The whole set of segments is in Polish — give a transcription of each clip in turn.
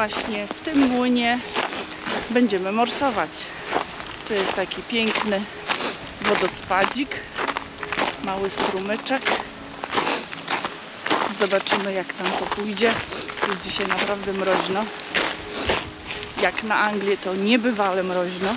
właśnie w tym młynie będziemy morsować. Tu jest taki piękny wodospadzik, mały strumyczek. Zobaczymy jak tam to pójdzie. Jest dzisiaj naprawdę mroźno. Jak na Anglię to niebywale mroźno.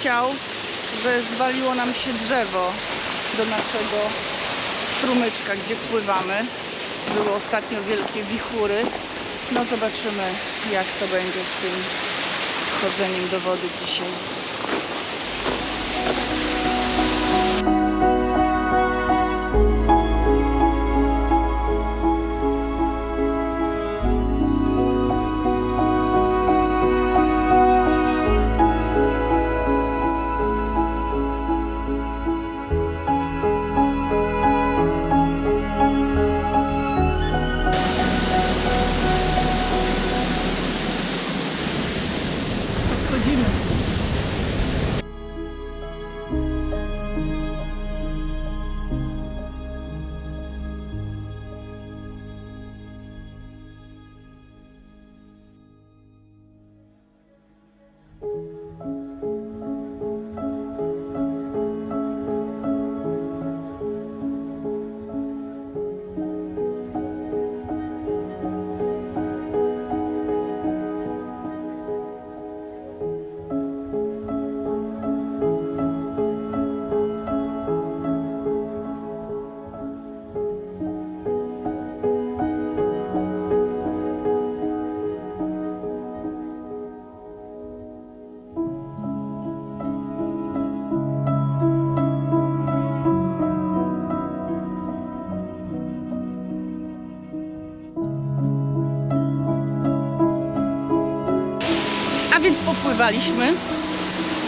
Chciał, że zwaliło nam się drzewo do naszego strumyczka, gdzie wpływamy. Były ostatnio wielkie wichury. No zobaczymy, jak to będzie z tym chodzeniem do wody dzisiaj.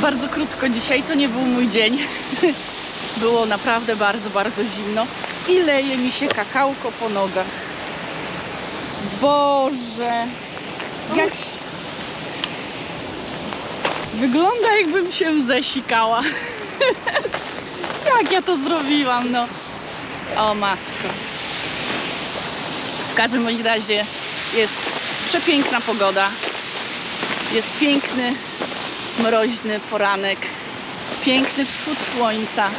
Bardzo krótko dzisiaj, to nie był mój dzień. Było naprawdę bardzo, bardzo zimno. I leje mi się kakałko po nogach. Boże! Jak... Wygląda jakbym się zesikała. Jak ja to zrobiłam, no. O matko. W każdym razie jest przepiękna pogoda. Jest piękny, mroźny poranek, piękny wschód słońca.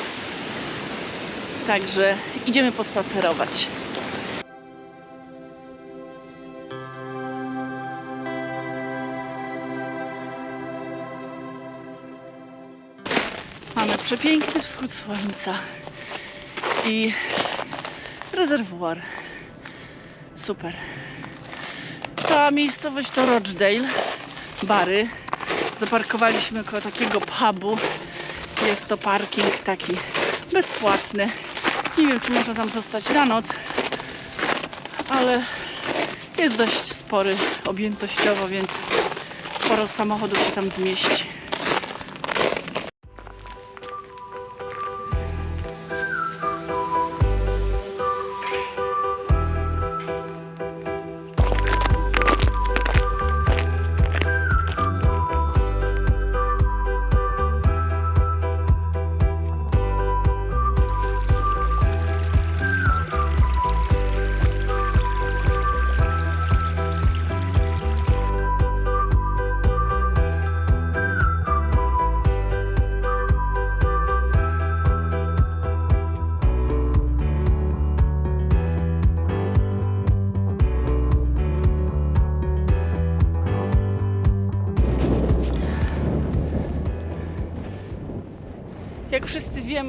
Także idziemy pospacerować. Mamy przepiękny wschód słońca i rezerwuar. Super. Ta miejscowość to Rochdale. Bary. Zaparkowaliśmy koło takiego pubu. Jest to parking taki bezpłatny. Nie wiem, czy można tam zostać na noc, ale jest dość spory objętościowo, więc sporo samochodów się tam zmieści.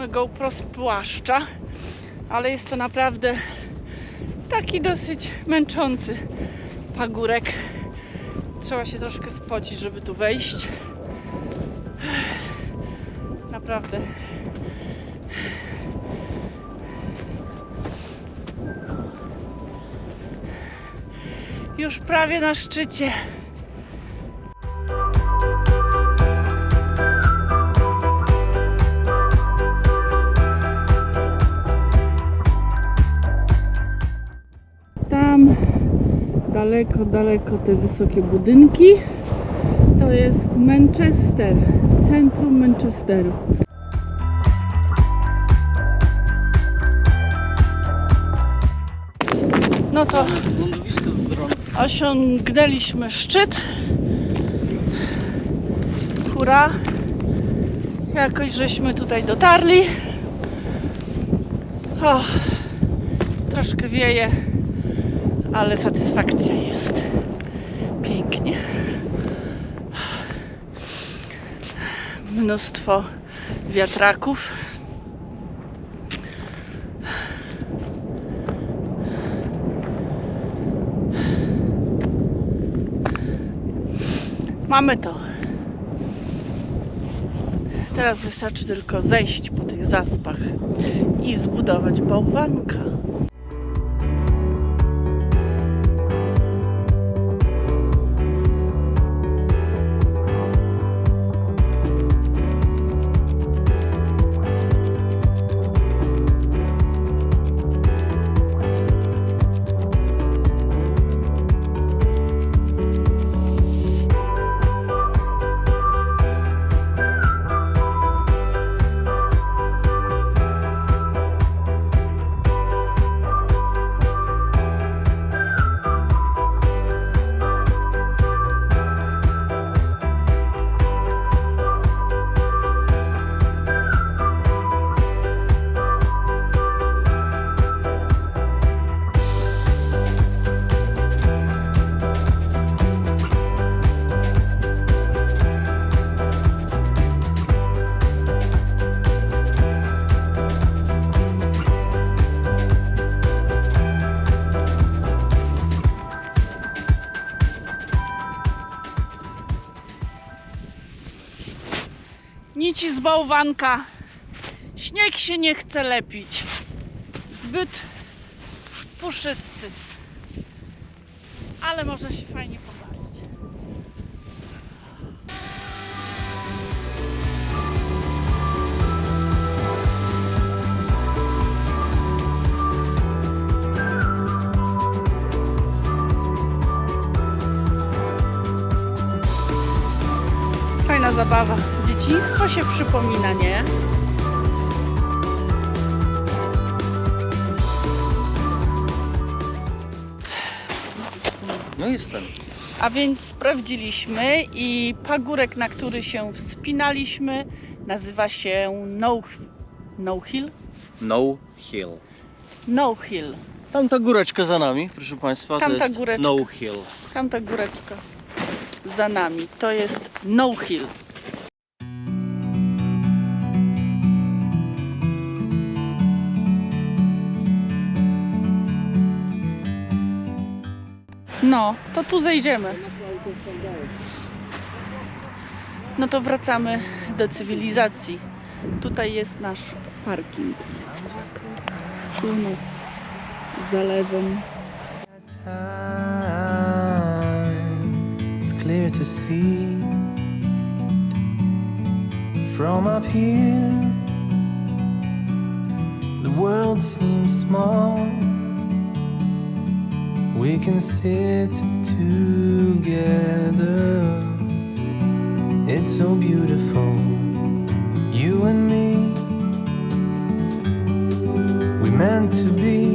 GoPro z płaszcza, ale jest to naprawdę taki dosyć męczący pagórek. Trzeba się troszkę spocić, żeby tu wejść. Naprawdę. Już prawie na szczycie. Daleko, daleko te wysokie budynki. To jest Manchester, centrum Manchesteru. No to osiągnęliśmy szczyt. Hurra! Jakoś żeśmy tutaj dotarli. O, troszkę wieje, ale satysfakcja jest. Pięknie. Mnóstwo wiatraków. Mamy to. Teraz wystarczy tylko zejść po tych zaspach i zbudować bałwanka. Nici z bałwanka. Śnieg się nie chce lepić. Zbyt puszysty. Ale można się fajnie pobawić. Fajna zabawa. Dzieciństwo się przypomina, nie? No jestem. A więc sprawdziliśmy i pagórek, na który się wspinaliśmy, nazywa się No, no Hill. No Hill. No Hill. Tamta góreczka za nami, proszę Państwa, Tamta to jest góreczka. No Hill. Tamta góreczka za nami to jest No Hill. No, to tu zejdziemy. No to wracamy do cywilizacji. Tutaj jest nasz parking. Zalewem. it's clear to see from up here. The world seems small. We can sit together. It's so beautiful, you and me. We meant to be